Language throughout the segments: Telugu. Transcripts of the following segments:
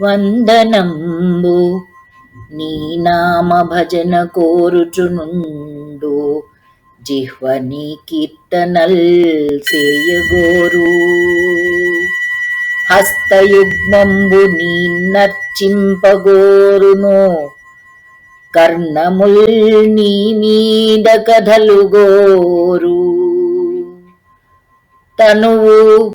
వందనంబు. నీ నామ భజన కోరుచునుండు. జిహ్వ నీ కీర్తనల్ సేయగోరు. హస్తయుగ్మంబు నీ నర్చింపగోరును. కర్ణముల్ నీ మీద కథలుగోరు. తనువు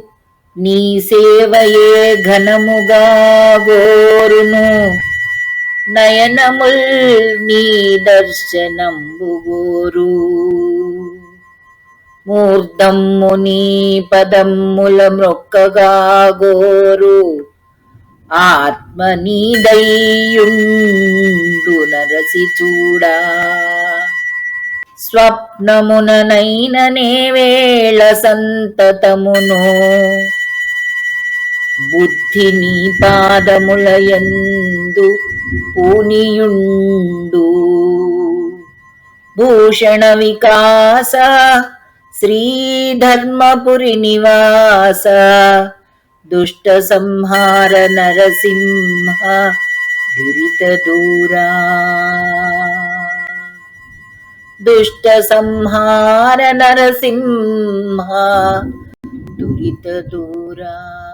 నీ సేవయే ఘనముగా గోరును. నయనముల్ నీ దర్శనంబు గోరు. మూర్ధమ్ము నీ పదమ్ముల మొక్కగా గోరు. ఆత్మ నీదయ్యుండు నరసి చూడా. స్వప్నముననైననే వేళ సంతతమును. బుద్ధి నీ పాదములయందు పూనియుండు. భూషణ వికాస శ్రీధర్మపురి నివాస దుష్ట సంహార నరసింహ దురిత దూరా. దుష్ట సంహార నరసింహ దురిత దూరా.